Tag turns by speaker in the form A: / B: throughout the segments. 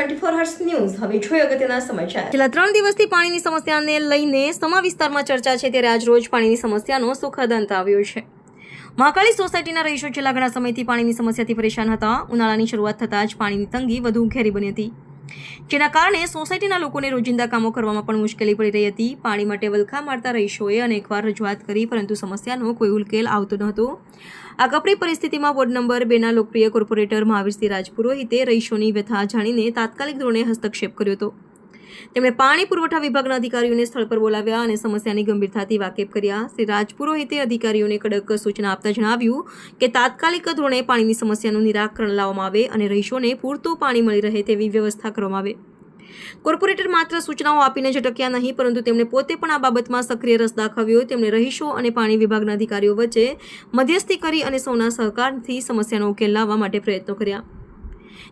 A: Twenty four hers news હવે જોઈએ અગત્યના સમાચાર છેલ્લા ત્રણ દિવસથી પાણીની સમસ્યાને લઈને સમા વિસ્તારમાં ચર્ચા છે, ત્યારે આજ રોજ પાણીની સમસ્યાનો સુખદ અંત આવ્યો છે. મહાકાળી સોસાયટીના રહીશો છેલ્લા ઘણા સમયથી પાણીની સમસ્યાથી પરેશાન હતા. ઉનાળાની શરૂઆત થતાં જ પાણીની તંગી વધુ ઘેરી બની હતી. જેના કારણે સોસાયટીના લોકોને રોજિંદા કામો કરવામાં પણ મુશ્કેલી પડી રહી હતી. પાણી માટે વલખા મારતા રહીશોએ અનેકવાર રજૂઆત કરી, પરંતુ સમસ્યાનો કોઈ ઉકેલ આવતો ન હતો. આ કપરી પરિસ્થિતિમાં વોર્ડ નંબર બેના લોકપ્રિય કોર્પોરેટર મહાવીરસિંહ રાજપુરોહિતે રહીશોની વ્યથા જાણીને તાત્કાલિક ધોરણે હસ્તક્ષેપ કર્યો હતો. તેમણે પાણી પુરવઠા વિભાગના અધિકારીઓને સ્થળ પર બોલાવ્યા અને સમસ્યાની ગંભીરતાથી વાકેફ કર્યા. શ્રી રાજપુરોહિતે અધિકારીઓને કડક સૂચના આપતા જણાવ્યું કે તાત્કાલિક ધોરણે પાણીની સમસ્યાનું નિરાકરણ લાવવામાં આવે અને રહીશોને પૂરતું પાણી મળી રહે તેવી વ્યવસ્થા કરવામાં આવે. કોર્પોરેટર માત્ર સૂચનાઓ આપીને ઝટક્યા નહીં, પરંતુ તેમણે પોતે પણ આ બાબતમાં સક્રિય રસ દાખવ્યો. તેમણે રહીશો અને પાણી વિભાગના અધિકારીઓ વચ્ચે મધ્યસ્થી કરી અને સૌના સહકારથી સમસ્યાનો ઉકેલ લાવવા માટે પ્રયત્નો કર્યા.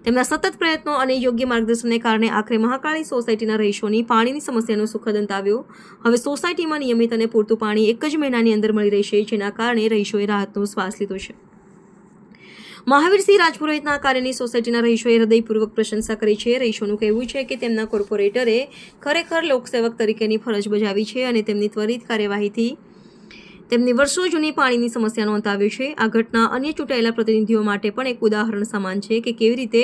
A: તેમના સતત પ્રયત્નો અને યોગ્ય માર્ગદર્શનને કારણે આખરે મહાકાળી સોસાયટીના રહીશોની પાણીની સમસ્યાનો સુખદ અંત આવ્યો હવે સોસાયટીમાં નિયમિત અને પૂરતું પાણી એક જ મહિનાની અંદર મળી રહેશે, જેના કારણે રહીશોએ રાહતનો શ્વાસ લીધો છે. મહાવીરસિંહ રાજપુરોહિતના કાર્યની સોસાયટીના રહીશોએ હૃદયપૂર્વક પ્રશંસા કરી છે. રહીશોનું કહેવું છે કે તેમના કોર્પોરેટરે ખરેખર લોકસેવક તરીકેની ફરજ બજાવી છે અને તેમની ત્વરિત કાર્યવાહીથી તેમની વર્ષો જૂની પાણીની સમસ્યાનો અંત આવ્યો છે. આ ઘટના અન્ય ચૂંટાયેલા પ્રતિનિધિઓ માટે પણ એક ઉદાહરણ સમાન છે કે કેવી રીતે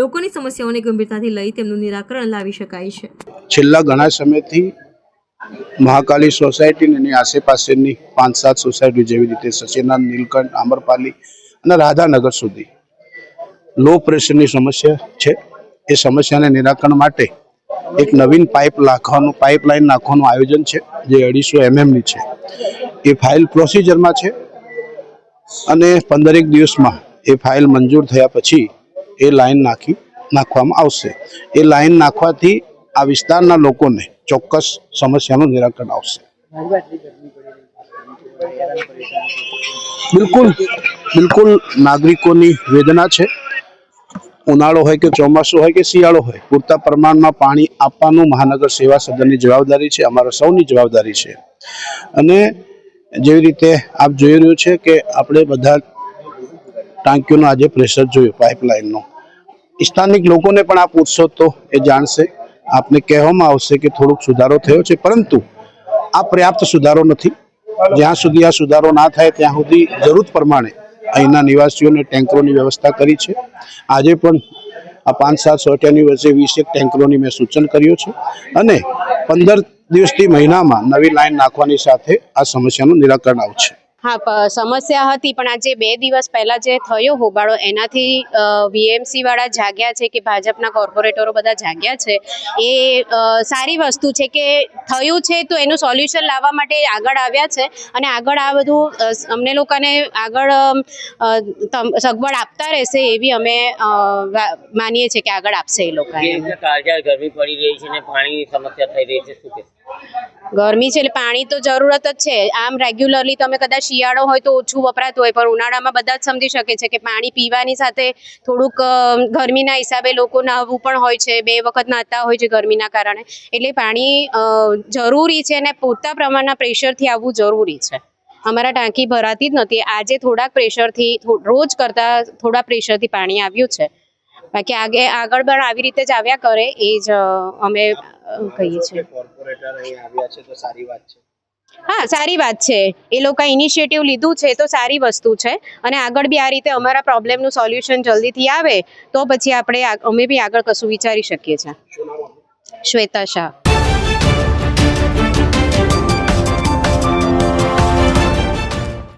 A: લોકોની સમસ્યાઓને ગંભીરતાથી લઈ તેમનું નિરાકરણ લાવી શકાય છે.
B: છેલ્લા ઘણા સમયથી મહાકાલી સોસાયટી અને આસેપાસેની પાંચ સાત સોસાયટી જેવી રીતે સચિનાથ નીલકંઠ આમરપાલી અને રાધાનગર સુધી. લો પ્રેશરની સમસ્યા છે. એ સમસ્યાને નિરાકરણ માટે એક નવીન પાઇપ નાખવાનું પાઇપલાઇન નાખવાનું આયોજન છે, જે અઢીસો એમએમની છે. એ ફાઇલ પ્રોસિજરમાં છે અને પંદરેક દિવસમાં એ ફાઇલ મંજૂર થયા પછી એ લાઇન નાખી, નાખવામાં આવશે. એ લાઇન નાખવાથી આ વિસ્તારના લોકોને ચોક્કસ સમસ્યાનું નિરાકરણ આવશે. બિલકુલ બિલકુલ નાગરિકોની વેદના છે. ઉનાળો હોય કે ચોમાસું હોય કે શિયાળો હોય, પૂરતા પ્રમાણમાં પાણી આપવાનું મહાનગર સેવા સદનની જવાબદારી છે, અમારા સૌની જવાબદારી છે. અને જેવી રીતે આપ જોઈ રહ્યું છે કે આપણે બધા ટાંકીઓનો આજે પ્રેશર જોયું, પાઇપલાઇનનો. સ્થાનિક લોકોને પણ આ પૂછશો તો એ જાણશે, આપને કહેવામાં આવશે કે થોડોક સુધારો થયો છે, પરંતુ આ પર્યાપ્ત સુધારો નથી. જ્યાં સુધી આ સુધારો ના થાય, ત્યાં સુધી જરૂર પ્રમાણે અહીંના નિવાસીઓને ટેન્કરોની વ્યવસ્થા કરી છે. આજે પણ આ પાંચ, સાત સોટ્યાની વચ્ચે વીસ એક ટેન્કરોની મેં સૂચન કર્યું છે અને પંદર દિવસથી મહિનામાં નવી લાઈન નાખવાની સાથે આ સમસ્યાનું નિરાકરણ આવશે.
C: હા સમસ્યા હતી, પણ આજે બે દિવસ પહેલાં જે થયો હોબાળો, એનાથી વીએમસી વાળા જાગ્યા છે કે ભાજપના કોર્પોરેટરો બધા જાગ્યા છે. એ સારી વસ્તુ છે કે થયું છે તો એનું સોલ્યુશન લાવવા માટે આગળ આવ્યા છે અને આગળ આ બધું અમને લોકોને આગળ સગવડ આપતા રહેશે એવી અમે માનીએ છીએ કે આગળ આપશે એ લોકો
D: પડી રહી છે પાણીની સમસ્યા થઈ રહી છે
C: ગરમી છે એટલે પાણી તો જરૂરત જ છે. આમ રેગ્યુલરલી તમે કદાચ શિયાળો હોય તો ઓછું વપરાતું હોય, પણ ઉનાળામાં બધા જ સમજી શકે છે કે પાણી પીવાની સાથે થોડુંક ગરમીના હિસાબે લોકો નહાવું પણ હોય છે, બે વખત નહાતા હોય છે ગરમીના કારણે. એટલે પાણી જરૂરી છે અને પૂરતા પ્રમાણના પ્રેશરથી આવવું જરૂરી છે. અમારા ટાંકી ભરાતી જ નથી. આજે થોડાક પ્રેશરથી રોજ કરતાં થોડા પ્રેશરથી પાણી આવ્યું છે. બાકી આગે આગળ પણ આવી રીતે જ આવ્યા કરે એ જ અમે કહીએ છીએ. હા સારી વાત છે. એ લોકો ઇનિશિયેટિવ લીધું છે તો સારી વસ્તુ છે. અને આગળ બી આ રીતે અમારા પ્રોબ્લેમનું સોલ્યુશન જલ્દીથી આવે તો પછી આપણે અમે બી આગળ કશું વિચારી શકીએ છીએ. શ્વેતા શાહ.